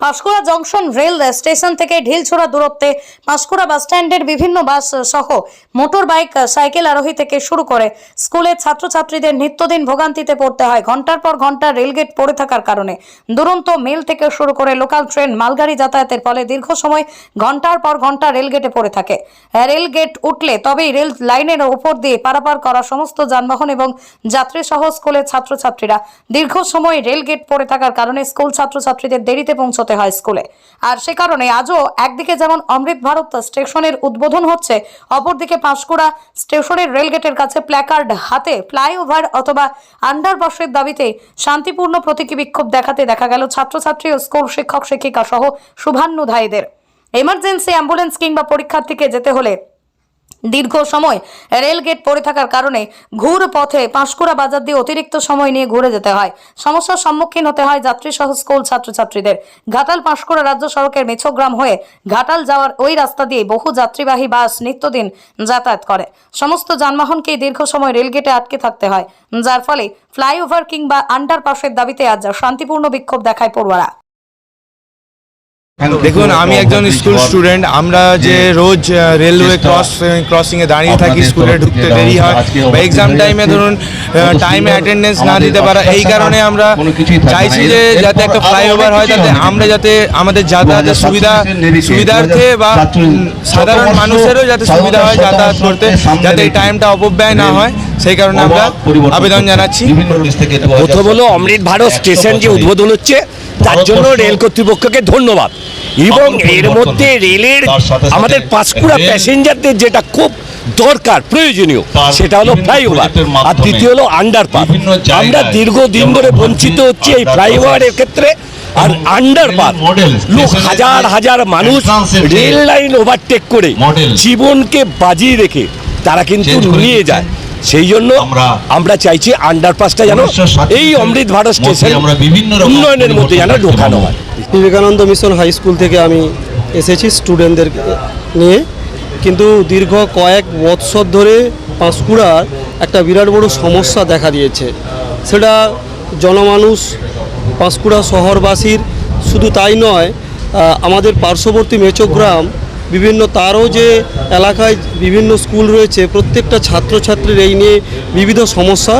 Panskura junction rail station থেকে ঢিলছোড়া দূরত্বে পাঁশকুড়া বাসস্ট্যান্ডের বিভিন্ন বাস সহ মোটর বাইক, সাইকেল আরোহী থেকে শুরু করে স্কুলের ছাত্রছাত্রীদের নিত্যদিন ভোগান্তিতে পড়তে হয়। ঘণ্টার পর ঘণ্টা রেলগেট পড়ে থাকার কারণে দুরন্ত মেল থেকে শুরু করে লোকাল ট্রেন, মালগাড়ি যাতায়াতের ফলে দীর্ঘ সময় ঘণ্টার পর ঘণ্টা রেলগেটে পড়ে থাকে। রেলগেট উঠলে তবেই রেল লাইনের উপর দিয়ে পারাপার করা সমস্ত যানবাহন এবং যাত্রী সহ স্কুলের ছাত্রছাত্রীরা দীর্ঘ সময় রেলগেট পড়ে থাকার কারণে স্কুল ছাত্রছাত্রীদের দেরিতে পৌঁছতে হয় স্কুলে আর সে কারণে আজও একদিকে যেমন অমৃত ভারত স্টেশনের উদ্বোধন হচ্ছে, অপরদিকে পাঁশকুড়া স্টেশনের রেলগেটের কাছে প্ল্যাকার্ড হাতে ফ্লাইওভার অথবা আন্ডারপাসের দাবিতে শান্তিপূর্ণ প্রতীকী বিক্ষোভ দেখাতে দেখা গেল ছাত্রছাত্রী ও স্কুল শিক্ষক শিক্ষিকা সহ শুভান্নুধায়ীদের এমার্জেন্সি অ্যাম্বুলেন্স কিংবা পরীক্ষার্থীকে যেতে হলে দীর্ঘ সময় রেলগেট পড়ে থাকার কারণে ঘুর পথে পাঁশকুড়া বাজার দিয়ে অতিরিক্ত সময় নিয়ে ঘুরে যেতে হয়। সমস্যার সম্মুখীন হতে হয় যাত্রী সহ স্কুল ছাত্রছাত্রীদের। ঘাটাল পাঁশকুড়া রাজ্য সড়কের মেছগ্রাম হয়ে ঘাটাল যাওয়ার ওই রাস্তা দিয়ে বহু যাত্রীবাহী বাস নিত্যদিন যাতায়াত করে। সমস্ত যানবাহনকেই দীর্ঘ সময় রেলগেটে আটকে থাকতে হয়, যার ফলে ফ্লাইওভার কিংবা আন্ডারপাসের দাবিতে আজ শান্তিপূর্ণ বিক্ষোভ দেখায় পড়ুয়ারা। দেখুন আমি একজন স্কুল স্টুডেন্ট আমরা যে রোজ রেলওয়ে ক্রস ক্রসিংয়ে দাঁড়িয়ে থাকি স্কুলে ঢুকতে দেরি হয়। বা এক্সাম টাইমে ধরুন টাইমে অ্যাটেন্ডেন্স না দিতে পারা এই কারণে আমরা চাইছি যে যাতে একটা ফ্লাইওভার হয় যাতে আমরা যাতে আমাদের যাতায়াতের সুবিধা সুবিধার্থে বা সাধারণ মানুষেরও যাতে সুবিধা হয় যাতায়াত করতে যাতে এই টাইমটা অপব্যয় না হয়। সেই কারণে আমরা আবেদন জানাচ্ছি। প্রথম হলো অমৃত ভারত স্টেশন যে উদ্বোধন হচ্ছে তার জন্য রেল কর্তৃপক্ষকে ধন্যবাদ। এবং এর মধ্যে রেলের আমাদের পাঁশকুড়া প্যাসেঞ্জারদের যেটা খুব দরকার প্রয়োজনীয় সেটা হলো ফ্লাইওভার। আর দ্বিতীয় হলো আন্ডারপাস আমরা দীর্ঘদিন ধরে বঞ্চিত হচ্ছে এই ফ্লাইওভারের ক্ষেত্রে। আর আন্ডারপাস লোক হাজার হাজার মানুষ রেল লাইন ওভারটেক করে জীবনকে বাজিয়ে রেখে তারা কিন্তু নিয়ে যায়। সেই জন্য আমরা চাইছি আন্ডারপাসটা যেন এই অমৃত ভারত স্টেশন উন্নয়নের মধ্যে যেন ঢোকানো হয়। বিবেকানন্দ মিশন হাই স্কুল থেকে আমি এসেছি স্টুডেন্টদের নিয়ে। কিন্তু দীর্ঘ কয়েক বৎসর ধরে পাঁশকুড়ার একটা বিরাট বড় সমস্যা দেখা দিয়েছে। সেটা জনমানুষ পাঁশকুড়া শহরবাসীর শুধু তাই নয় আমাদের পার্শ্ববর্তী মেচোগ্রাম বিভিন্ন তারও যে এলাকায় বিভিন্ন স্কুল রয়েছে, প্রত্যেকটা ছাত্রছাত্রীর এই নিয়ে বিবিধ সমস্যা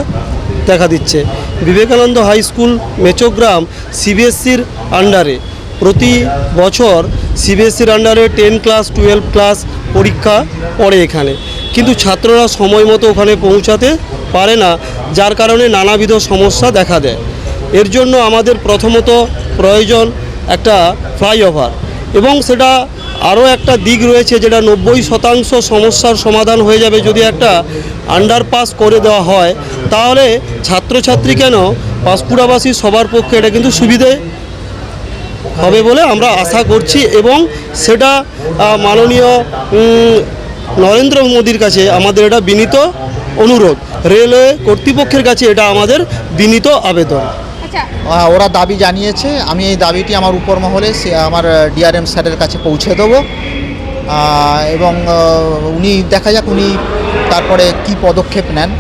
দেখা দিচ্ছে। বিবেকানন্দ হাই স্কুল মেচোগ্রাম সিবিএসসির আন্ডারে প্রতি বছর সিবিএসসির আন্ডারে টেন ক্লাস, টুয়েলভ ক্লাস পরীক্ষা পড়ে এখানে। কিন্তু ছাত্ররা সময় মতো ওখানে পৌঁছাতে পারে না, যার কারণে নানাবিধ সমস্যা দেখা দেয়। এর জন্য আমাদের প্রথমত প্রয়োজন একটা ফ্লাইওভার এবং সেটা আরও একটা দিক রয়েছে যেটা নব্বই শতাংশ সমস্যার সমাধান হয়ে যাবে যদি একটা আন্ডারপাস করে দেওয়া হয়, তাহলে ছাত্রছাত্রী কেন পাঁশকুড়াবাসী সবার পক্ষে এটা কিন্তু সুবিধে হবে বলে আমরা আশা করছি এবং সেটা মাননীয় নরেন্দ্র মোদীর কাছে আমাদের এটা বিনীত অনুরোধ। রেলওয়ে কর্তৃপক্ষের কাছে এটা আমাদের বিনীত আবেদন। ওরা দাবি জানিয়েছে, আমি এই দাবিটি আমার উপর মহলে আমার ডিআরএম স্যারের কাছে পৌঁছে দেবো। এবং উনি দেখা যাক উনি তারপরে কি পদক্ষেপ নেন।